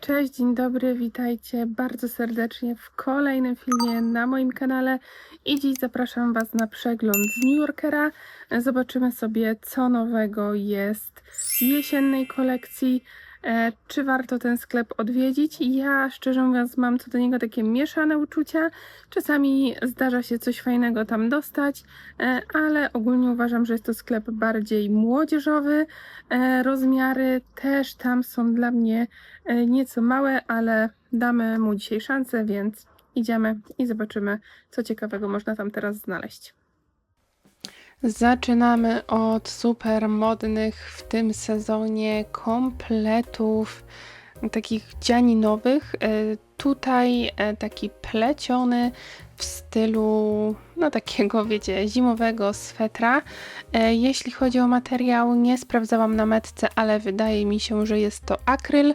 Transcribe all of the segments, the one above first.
Cześć, dzień dobry, witajcie bardzo serdecznie w kolejnym filmie na moim kanale i dziś zapraszam Was na przegląd z New Yorkera. Zobaczymy sobie, co nowego jest w jesiennej kolekcji. E, czy warto ten sklep odwiedzić? Ja szczerze mówiąc mam co do niego takie mieszane uczucia. Czasami zdarza się coś fajnego tam dostać, e, ale ogólnie uważam, że jest to sklep bardziej młodzieżowy. E, rozmiary też tam są dla mnie nieco małe, ale damy mu dzisiaj szansę, więc idziemy i zobaczymy, co ciekawego można tam teraz znaleźć. Zaczynamy od super modnych w tym sezonie kompletów takich dzianinowych. E, Tutaj e, taki pleciony w stylu no takiego wiecie zimowego swetra. E, Jeśli chodzi o materiał, nie sprawdzałam na metce, ale wydaje mi się, że jest to akryl,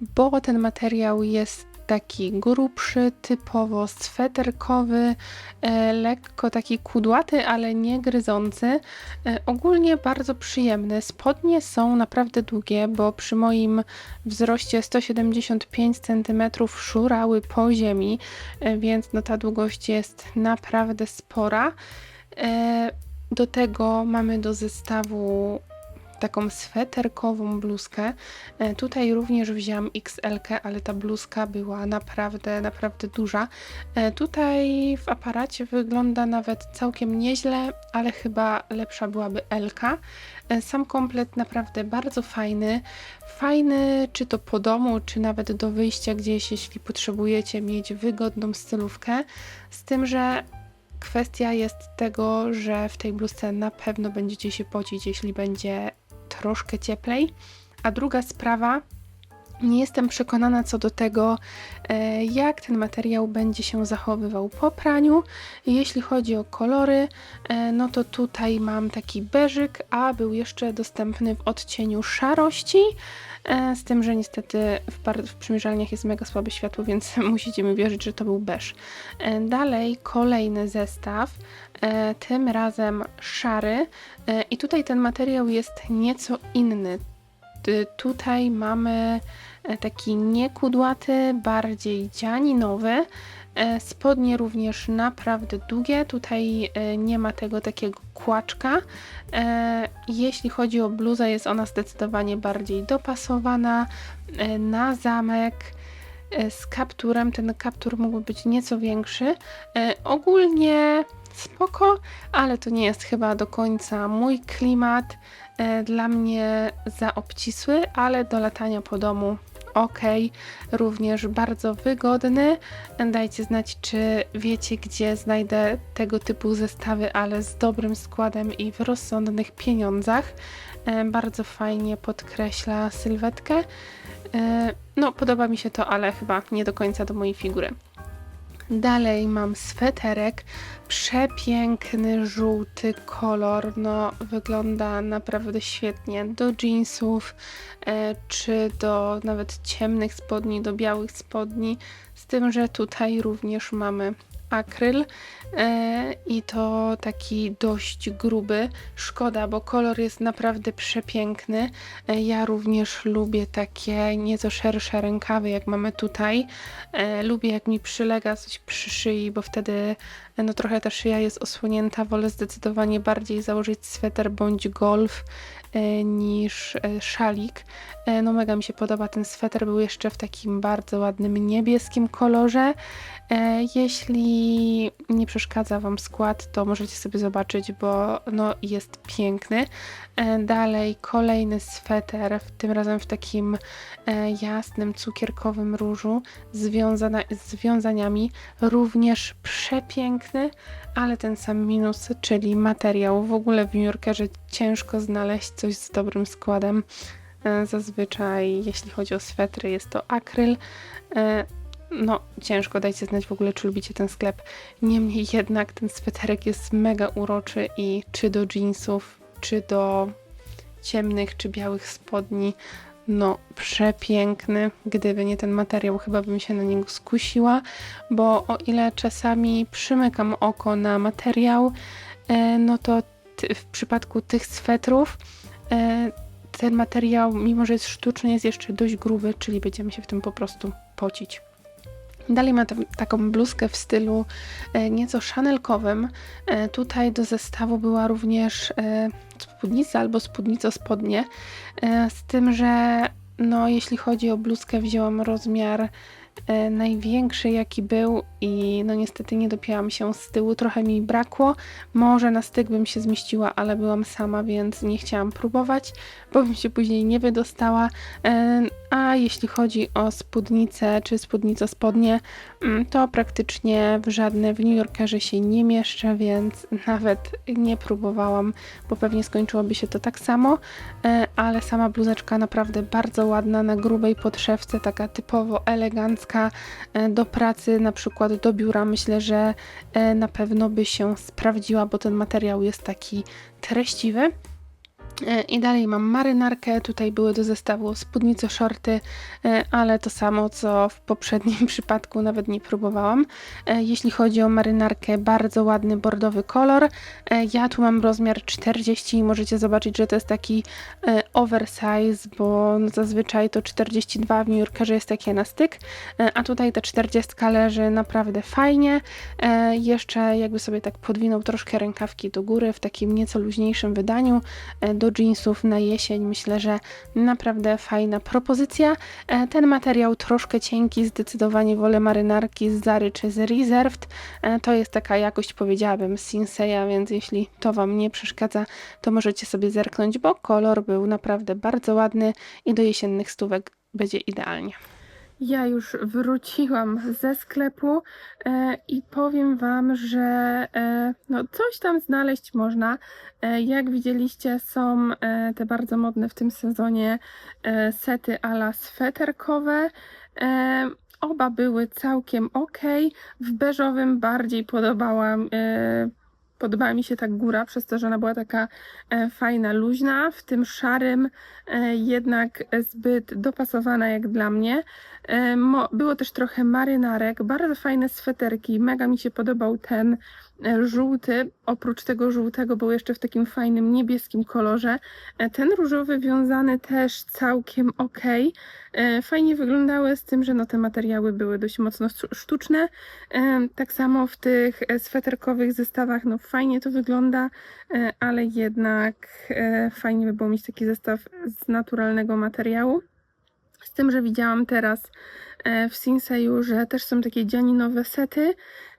bo ten materiał jest taki grubszy, typowo sweterkowy, e, lekko taki kudłaty, ale nie gryzący. E, ogólnie bardzo przyjemny. Spodnie są naprawdę długie, bo przy moim wzroście 175 cm szurały po ziemi, e, więc no ta długość jest naprawdę spora. Do tego mamy do zestawu taką sweterkową bluzkę. E, Tutaj również wzięłam XL, ale ta bluzka była naprawdę, naprawdę duża. E, Tutaj w aparacie wygląda nawet całkiem nieźle, ale chyba lepsza byłaby LK. E, Sam komplet naprawdę bardzo fajny. Fajny czy to po domu, czy nawet do wyjścia gdzieś, jeśli potrzebujecie mieć wygodną stylówkę. Z tym, że kwestia jest tego, że w tej bluzce na pewno będziecie się pocić, jeśli będzie troszkę cieplej. A druga sprawa, nie jestem przekonana co do tego, e, jak ten materiał będzie się zachowywał po praniu. Jeśli chodzi o kolory, e, no to tutaj mam taki beżyk, a był jeszcze dostępny w odcieniu szarości. e, Z tym, że niestety w, w przymierzalniach jest mega słabe światło, więc musicie mi wierzyć, że to był beż. Dalej kolejny zestaw, tym razem szary. I tutaj ten materiał jest nieco inny. Ty- Tutaj mamy e, taki niekudłaty, bardziej dzianinowy. E, Spodnie również naprawdę długie. Tutaj e, nie ma tego takiego kłaczka. Jeśli chodzi o bluzę, jest ona zdecydowanie bardziej dopasowana na zamek z kapturem. Ten kaptur mógłby być nieco większy. Ogólnie spoko, ale to nie jest chyba do końca mój klimat. E, Dla mnie za obcisły, ale do latania po domu ok. Również bardzo wygodny. Dajcie znać, czy wiecie, gdzie znajdę tego typu zestawy, ale z dobrym składem i w rozsądnych pieniądzach. E, Bardzo fajnie podkreśla sylwetkę. E, No, podoba mi się to, ale chyba nie do końca do mojej figury. Dalej mam sweterek, przepiękny żółty kolor, no wygląda naprawdę świetnie. Do jeansów, e, czy do nawet ciemnych spodni, do białych spodni, z tym, że tutaj również mamy akryl e, i to taki dość gruby. Szkoda, bo kolor jest naprawdę przepiękny. E, ja również lubię takie nieco szersze rękawy, jak mamy tutaj. E, lubię jak mi przylega coś przy szyi, bo wtedy no trochę ta szyja jest osłonięta. Wolę zdecydowanie bardziej założyć sweter bądź golf niż e, szalik. E, No mega mi się podoba ten sweter, był jeszcze w takim bardzo ładnym niebieskim kolorze. E, Jeśli nie przeszkadza Wam skład, to możecie sobie zobaczyć, bo no, jest piękny. E, Dalej kolejny sweter, tym razem w takim e, jasnym, cukierkowym różu z, wiązana, z wiązaniami. Również przepiękny, ale ten sam minus, czyli materiał. W ogóle w New Yorkerze ciężko znaleźć coś z dobrym składem. E, Zazwyczaj, jeśli chodzi o swetry, jest to akryl. No, ciężko, dajcie znać w ogóle, czy lubicie ten sklep. Niemniej jednak ten sweterek jest mega uroczy i czy do jeansów, czy do ciemnych, czy białych spodni, no przepiękny. Gdyby nie ten materiał, chyba bym się na niego skusiła, bo o ile czasami przymykam oko na materiał, e, no to w przypadku tych swetrów e, ten materiał, mimo że jest sztuczny, jest jeszcze dość gruby, czyli będziemy się w tym po prostu pocić. Dalej ma taką bluzkę w stylu e, nieco szanelkowym. E, tutaj do zestawu była również e, spódnica albo spódnico spodnie. E, z tym, że no, jeśli chodzi o bluzkę, wzięłam rozmiar e, największy jaki był i no niestety nie dopięłam się z tyłu, trochę mi brakło. Może na styk bym się zmieściła, ale byłam sama, więc nie chciałam próbować, bo bym się później nie wydostała. E, A jeśli chodzi o spódnicę czy spódnico spodnie, mm, to praktycznie w żadne w New Yorkerze się nie mieszczę, więc nawet nie próbowałam, bo pewnie skończyłoby się to tak samo. E, Ale sama bluzeczka naprawdę bardzo ładna, na grubej podszewce, taka typowo elegancka e, do pracy, na przykład do biura. Myślę, że e, na pewno by się sprawdziła, bo ten materiał jest taki treściwy. I dalej mam marynarkę, tutaj były do zestawu spódnice, shorty, e, ale to samo co w poprzednim przypadku, nawet nie próbowałam. E, Jeśli chodzi o marynarkę, bardzo ładny bordowy kolor. E, Ja tu mam rozmiar 40 i możecie zobaczyć, że to jest taki oversize, bo no zazwyczaj to 42 w New Yorkerze jest takie na styk, a tutaj ta 40 leży naprawdę fajnie. Jeszcze jakby sobie tak podwinął troszkę rękawki do góry w takim nieco luźniejszym wydaniu do jeansów na jesień. Myślę, że naprawdę fajna propozycja. E, Ten materiał troszkę cienki, zdecydowanie wolę marynarki z Zary czy z Reserved. E, To jest taka jakość, powiedziałabym, Sinseya, więc jeśli to Wam nie przeszkadza, to możecie sobie zerknąć, bo kolor był naprawdę bardzo ładny i do jesiennych stówek będzie idealnie. Ja już wróciłam ze sklepu e, i powiem Wam, że e, no coś tam znaleźć można. E, jak widzieliście, są e, te bardzo modne w tym sezonie e, sety ala sweterkowe. E, oba były całkiem ok. W beżowym bardziej podobała, e, podobała mi się ta góra, przez to, że ona była taka e, fajna, luźna. W tym szarym e, jednak zbyt dopasowana jak dla mnie. E, Było też trochę marynarek, bardzo fajne sweterki. Mega mi się podobał ten żółty. Oprócz tego żółtego był jeszcze w takim fajnym niebieskim kolorze. Ten różowy wiązany też całkiem ok. Fajnie wyglądały z tym, że no te materiały były dość mocno sztu- sztuczne. Tak samo w tych sweterkowych zestawach, no fajnie to wygląda, e, ale jednak e, fajnie by było mieć taki zestaw z naturalnego materiału. Z tym, że widziałam teraz e, w Sinseju, że też są takie dzianinowe sety.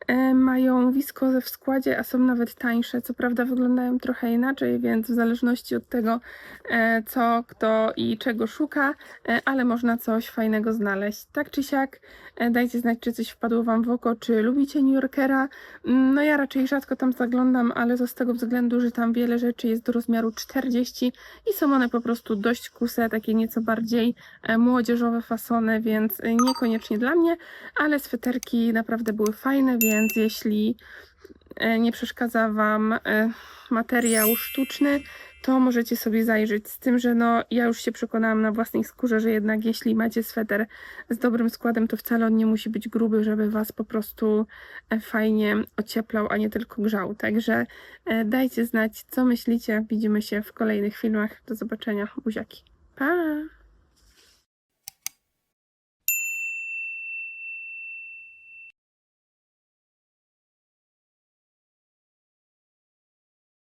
E, Mają wiskozę w składzie, a są nawet tańsze. Co prawda wyglądają trochę inaczej, więc w zależności od tego, e, co kto i czego szuka, e, ale można coś fajnego znaleźć. Tak czy siak, dajcie znać, czy coś wpadło Wam w oko, czy lubicie New Yorkera. Mm, No ja raczej rzadko tam zaglądam, ale to z tego względu, że tam wiele rzeczy jest do rozmiaru 40 i są one po prostu dość kuse, takie nieco bardziej młodzieżowe fasony, więc niekoniecznie dla mnie, ale sweterki naprawdę były fajne, więc jeśli e, nie przeszkadza Wam e, materiał sztuczny, to możecie sobie zajrzeć. Z tym, że no, ja już się przekonałam na własnej skórze, że jednak jeśli macie sweter z dobrym składem, to wcale on nie musi być gruby, żeby Was po prostu e, fajnie ocieplał, a nie tylko grzał. Także dajcie znać, co myślicie. Widzimy się w kolejnych filmach. Do zobaczenia. Buziaki. Pa!